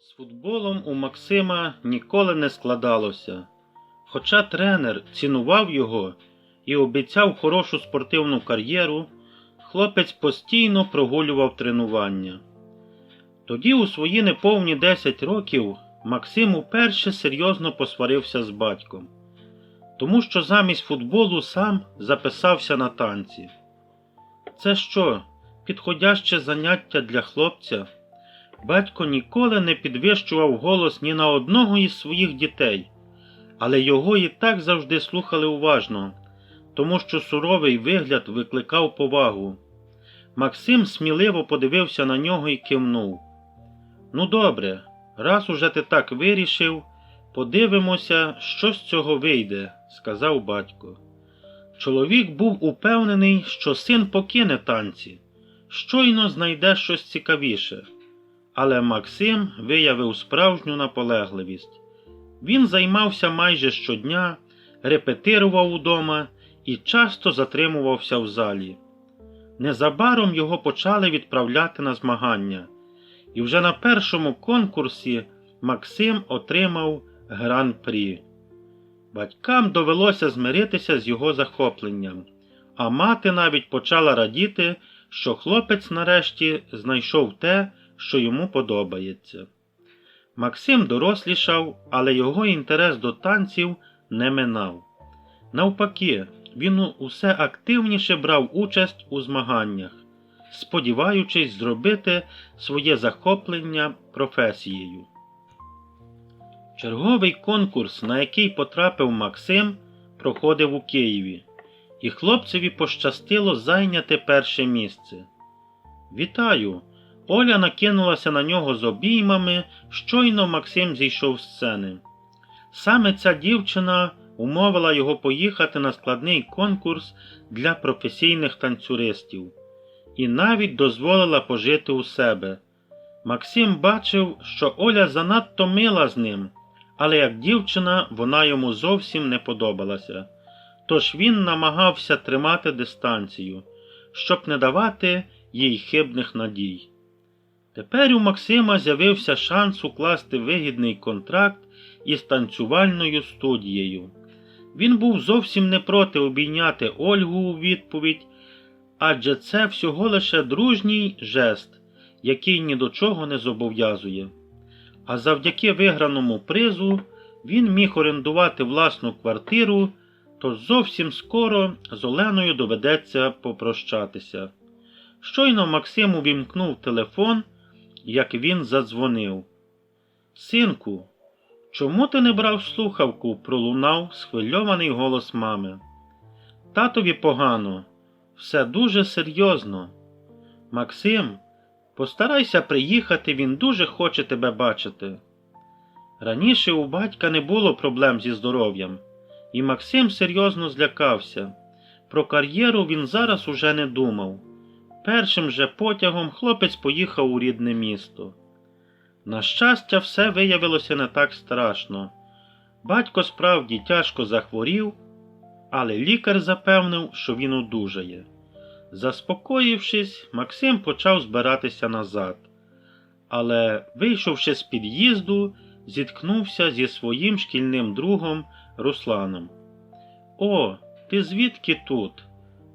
З футболом у Максима ніколи не складалося. Хоча тренер цінував його і обіцяв хорошу спортивну кар'єру, хлопець постійно прогулював тренування. Тоді, у свої неповні 10 років, Максим уперше серйозно посварився з батьком, тому що замість футболу сам записався на танці. Це що, підходяще заняття для хлопця? Батько ніколи не підвищував голос ні на одного із своїх дітей, але його і так завжди слухали уважно, тому що суровий вигляд викликав повагу. Максим сміливо подивився на нього і кивнув. Ну, добре, раз уже ти так вирішив, подивимося, що з цього вийде, сказав батько. Чоловік був упевнений, що син покине танці, щойно знайде щось цікавіше. Але Максим виявив справжню наполегливість. Він займався майже щодня, репетирував удома і часто затримувався в залі. Незабаром його почали відправляти на змагання, і вже на першому конкурсі Максим отримав гран-прі. Батькам довелося змиритися з його захопленням, а мати навіть почала радіти, що хлопець нарешті знайшов те, що йому подобається. Максим дорослішав, але його інтерес до танців не минав. Навпаки, він усе активніше брав участь у змаганнях, сподіваючись зробити своє захоплення професією. Черговий конкурс, на який потрапив Максим, проходив у Києві, і хлопцеві пощастило зайняти перше місце. Вітаю! Оля накинулася на нього з обіймами, щойно Максим зійшов з сцени. Саме ця дівчина умовила його поїхати на складний конкурс для професійних танцюристів і навіть дозволила пожити у себе. Максим бачив, що Оля занадто мила з ним, але як дівчина вона йому зовсім не подобалася. Тож він намагався тримати дистанцію, щоб не давати їй хибних надій. Тепер у Максима з'явився шанс укласти вигідний контракт із танцювальною студією. Він був зовсім не проти обійняти Ольгу у відповідь, адже це всього лише дружній жест, який ні до чого не зобов'язує. А завдяки виграному призу він міг орендувати власну квартиру, тож зовсім скоро з Оленою доведеться попрощатися. Щойно Максим увімкнув телефон як він задзвонив. Синку, чому ти не брав слухавку? пролунав схвильований голос мами. Татові погано, все дуже серйозно. Максим, постарайся приїхати, він дуже хоче тебе бачити. Раніше у батька не було проблем зі здоров'ям, і Максим серйозно злякався. Про кар'єру він зараз уже не думав. Першим же потягом хлопець поїхав у рідне місто. На щастя, все виявилося не так страшно. Батько справді тяжко захворів, але лікар запевнив, що він одужає. Заспокоївшись, Максим почав збиратися назад. Але, вийшовши з під'їзду, зіткнувся зі своїм шкільним другом Русланом. О, ти звідки тут?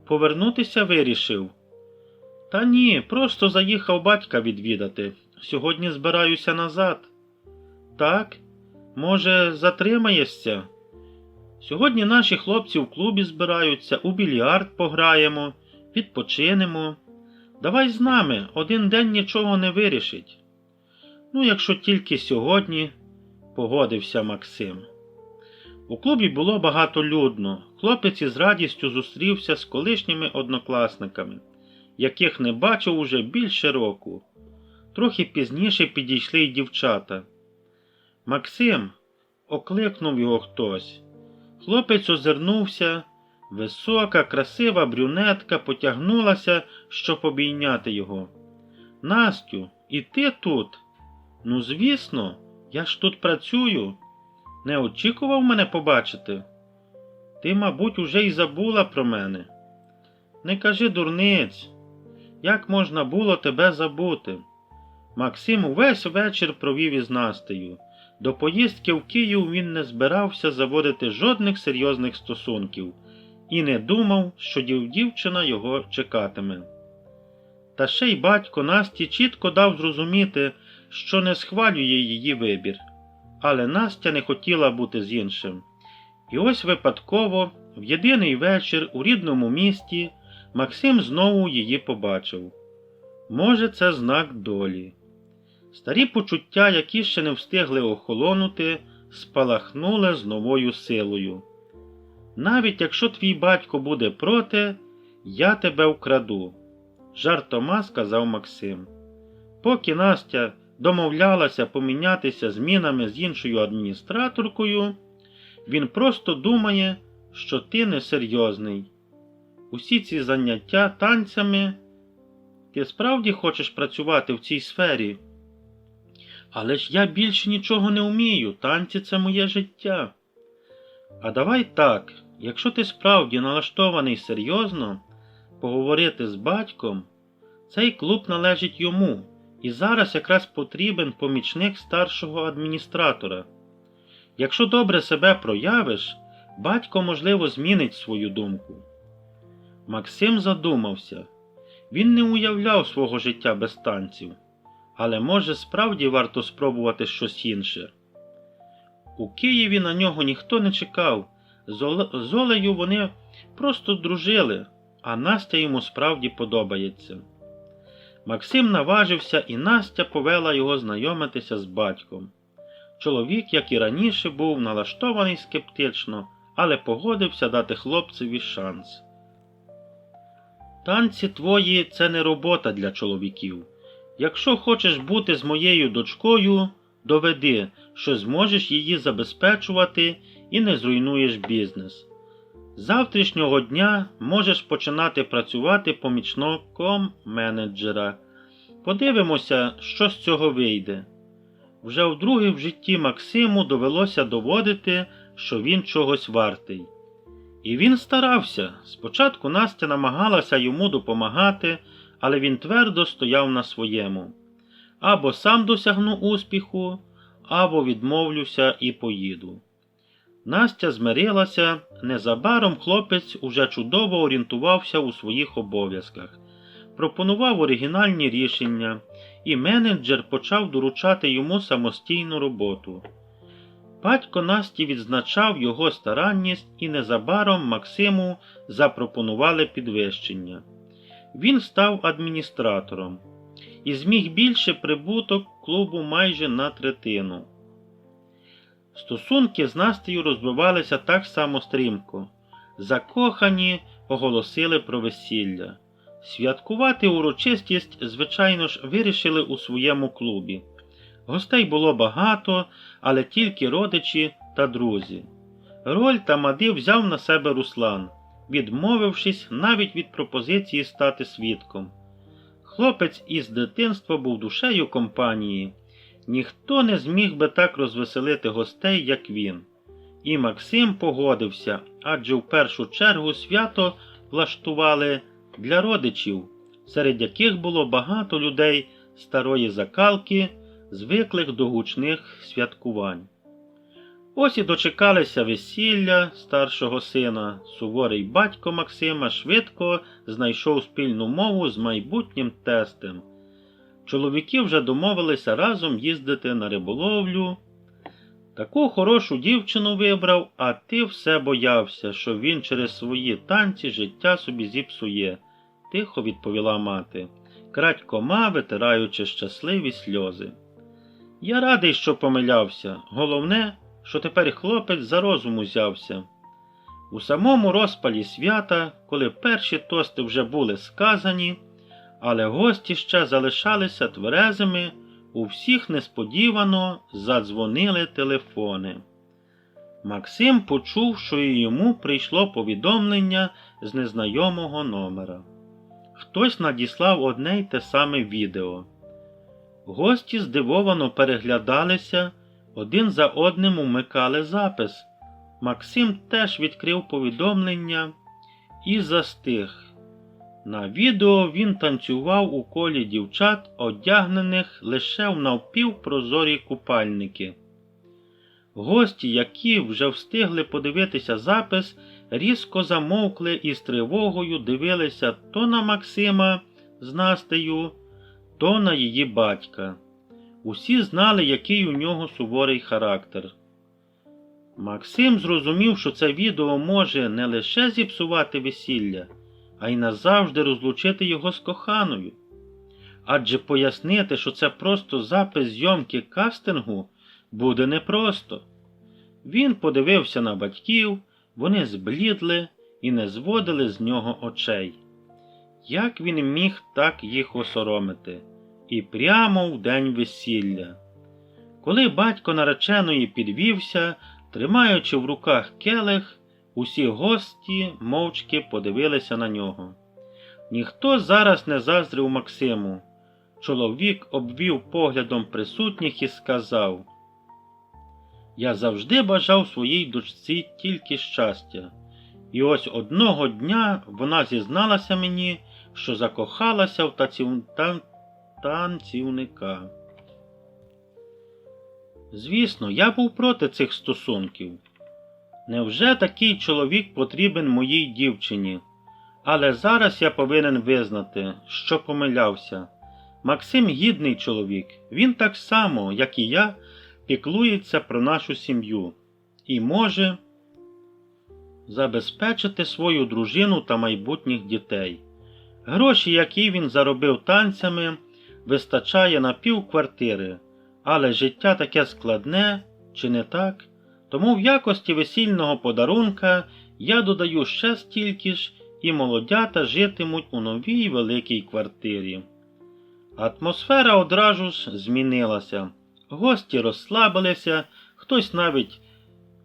Повернутися вирішив. Та ні, просто заїхав батька відвідати. Сьогодні збираюся назад. Так, може, затримаєшся? Сьогодні наші хлопці в клубі збираються, у більярд пограємо, відпочинемо. Давай з нами, один день нічого не вирішить. Ну, якщо тільки сьогодні, погодився Максим. У клубі було багатолюдно. Хлопець із радістю зустрівся з колишніми однокласниками яких не бачив уже більше року. Трохи пізніше підійшли й дівчата. Максим окликнув його хтось. Хлопець озирнувся, висока, красива брюнетка потягнулася, щоб обійняти його. Настю, і ти тут? Ну, звісно, я ж тут працюю. Не очікував мене побачити. Ти, мабуть, уже й забула про мене. Не кажи дурниць, як можна було тебе забути? Максим увесь вечір провів із Настею. До поїздки в Київ він не збирався заводити жодних серйозних стосунків і не думав, що дівчина його чекатиме. Та ще й батько Насті чітко дав зрозуміти, що не схвалює її вибір, але Настя не хотіла бути з іншим. І ось випадково, в єдиний вечір у рідному місті, Максим знову її побачив. Може, це знак долі. Старі почуття, які ще не встигли охолонути, спалахнули з новою силою. Навіть якщо твій батько буде проти, я тебе вкраду, жартома сказав Максим. Поки Настя домовлялася помінятися змінами з іншою адміністраторкою, він просто думає, що ти несерйозний. Усі ці заняття танцями. Ти справді хочеш працювати в цій сфері? Але ж я більше нічого не вмію, танці це моє життя. А давай так, якщо ти справді налаштований серйозно, поговорити з батьком, цей клуб належить йому, і зараз якраз потрібен помічник старшого адміністратора. Якщо добре себе проявиш, батько, можливо, змінить свою думку. Максим задумався. Він не уявляв свого життя без танців, але може справді варто спробувати щось інше. У Києві на нього ніхто не чекав. З Оле- Олею вони просто дружили, а Настя йому справді подобається. Максим наважився, і Настя повела його знайомитися з батьком. Чоловік, як і раніше, був налаштований скептично, але погодився дати хлопцеві шанс. Танці твої це не робота для чоловіків. Якщо хочеш бути з моєю дочкою, доведи, що зможеш її забезпечувати і не зруйнуєш бізнес. З завтрашнього дня можеш починати працювати помічником менеджера. Подивимося, що з цього вийде. Вже вдруге в житті Максиму довелося доводити, що він чогось вартий. І він старався. Спочатку Настя намагалася йому допомагати, але він твердо стояв на своєму. Або сам досягну успіху, або відмовлюся і поїду. Настя змирилася, незабаром хлопець уже чудово орієнтувався у своїх обов'язках, пропонував оригінальні рішення, і менеджер почав доручати йому самостійну роботу. Батько Насті відзначав його старанність і незабаром Максиму запропонували підвищення. Він став адміністратором і зміг більше прибуток клубу майже на третину. Стосунки з Настею розвивалися так само стрімко. Закохані оголосили про весілля. Святкувати урочистість, звичайно ж, вирішили у своєму клубі. Гостей було багато, але тільки родичі та друзі. Роль тамади взяв на себе Руслан, відмовившись навіть від пропозиції стати свідком. Хлопець із дитинства був душею компанії. Ніхто не зміг би так розвеселити гостей, як він. І Максим погодився, адже в першу чергу свято влаштували для родичів, серед яких було багато людей старої закалки, звиклих до гучних святкувань. Ось і дочекалися весілля старшого сина. Суворий батько Максима швидко знайшов спільну мову з майбутнім тестем. Чоловіки вже домовилися разом їздити на риболовлю. Таку хорошу дівчину вибрав, а ти все боявся, що він через свої танці життя собі зіпсує, тихо відповіла мати, крадькома витираючи щасливі сльози. Я радий, що помилявся. Головне, що тепер хлопець за розум узявся. У самому розпалі свята, коли перші тости вже були сказані, але гості ще залишалися тверезими, у всіх несподівано задзвонили телефони. Максим почув, що і йому прийшло повідомлення з незнайомого номера. Хтось надіслав одне й те саме відео. Гості здивовано переглядалися, один за одним умикали запис. Максим теж відкрив повідомлення і застиг. На відео він танцював у колі дівчат, одягнених лише в навпівпрозорі купальники. Гості, які вже встигли подивитися запис, різко замовкли і з тривогою дивилися то на Максима з Настею, то на її батька. Усі знали, який у нього суворий характер. Максим зрозумів, що це відео може не лише зіпсувати весілля, а й назавжди розлучити його з коханою. Адже пояснити, що це просто запис зйомки кастингу, буде непросто. Він подивився на батьків, вони зблідли і не зводили з нього очей. Як він міг так їх осоромити? І прямо в день весілля. Коли батько нареченої підвівся, тримаючи в руках келих, усі гості мовчки подивилися на нього. Ніхто зараз не заздрив Максиму. Чоловік обвів поглядом присутніх і сказав: Я завжди бажав своїй дочці тільки щастя. І ось одного дня вона зізналася мені, що закохалася в. Танцівника. Звісно, я був проти цих стосунків. Невже такий чоловік потрібен моїй дівчині? Але зараз я повинен визнати, що помилявся. Максим гідний чоловік, він так само, як і я, піклується про нашу сім'ю і може забезпечити свою дружину та майбутніх дітей. Гроші, які він заробив танцями, вистачає на пів квартири, але життя таке складне, чи не так? Тому в якості весільного подарунка я додаю ще стільки ж, і молодята житимуть у новій великій квартирі. Атмосфера одразу ж змінилася. Гості розслабилися, хтось навіть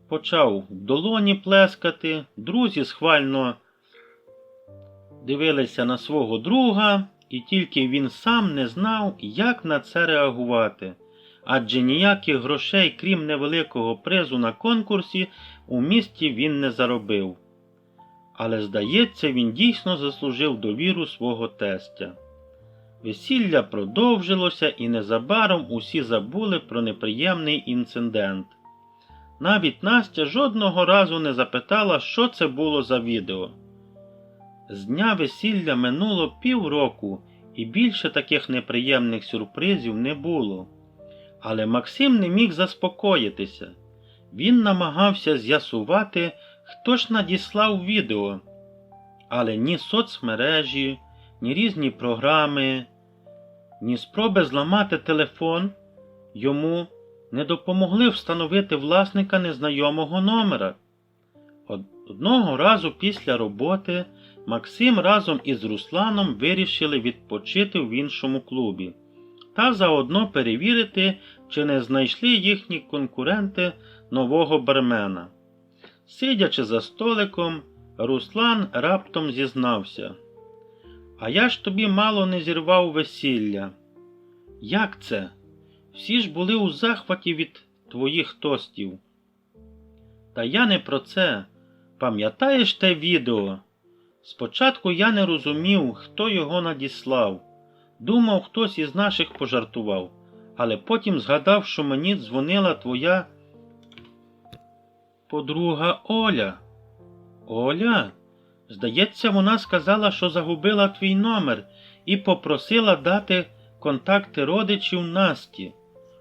почав в долоні плескати, друзі схвально дивилися на свого друга, і тільки він сам не знав, як на це реагувати. Адже ніяких грошей, крім невеликого призу на конкурсі, у місті він не заробив. Але, здається, він дійсно заслужив довіру свого тестя. Весілля продовжилося, і незабаром усі забули про неприємний інцидент. Навіть Настя жодного разу не запитала, що це було за відео. З дня весілля минуло півроку, і більше таких неприємних сюрпризів не було. Але Максим не міг заспокоїтися. Він намагався з'ясувати, хто ж надіслав відео. Але ні соцмережі, ні різні програми, ні спроби зламати телефон йому не допомогли встановити власника незнайомого номера. Одного разу після роботи Максим разом із Русланом вирішили відпочити в іншому клубі та заодно перевірити, чи не знайшли їхні конкуренти нового бармена. Сидячи за столиком, Руслан раптом зізнався. А я ж тобі мало не зірвав весілля. Як це? Всі ж були у захваті від твоїх тостів. Та я не про це. Пам'ятаєш те відео? Спочатку я не розумів, хто його надіслав. Думав, хтось із наших пожартував, але потім згадав, що мені дзвонила твоя подруга Оля. Оля? Здається, вона сказала, що загубила твій номер і попросила дати контакти родичів Насті.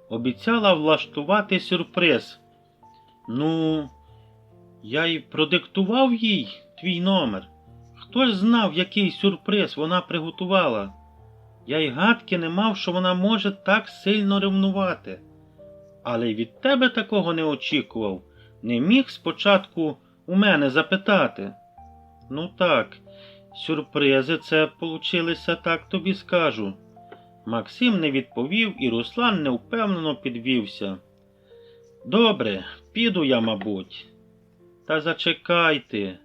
Обіцяла влаштувати сюрприз. Ну, я й продиктував їй твій номер. Хто ж знав, який сюрприз вона приготувала? Я й гадки не мав, що вона може так сильно ревнувати. Але й від тебе такого не очікував, не міг спочатку у мене запитати. Ну так, сюрпризи це получилися, так тобі скажу. Максим не відповів, і Руслан невпевнено підвівся. Добре, піду я, мабуть. Та зачекайте.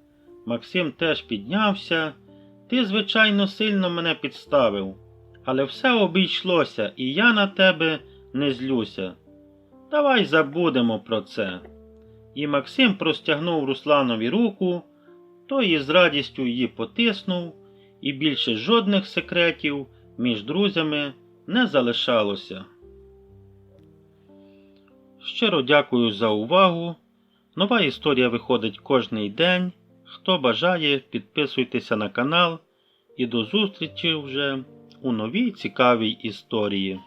Максим теж піднявся. Ти, звичайно, сильно мене підставив, але все обійшлося, і я на тебе не злюся. Давай забудемо про це. І Максим простягнув Русланові руку, той із радістю її потиснув і більше жодних секретів між друзями не залишалося. Щиро дякую за увагу. Нова історія виходить кожний день. Хто бажає, підписуйтеся на канал і до зустрічі вже у новій цікавій історії.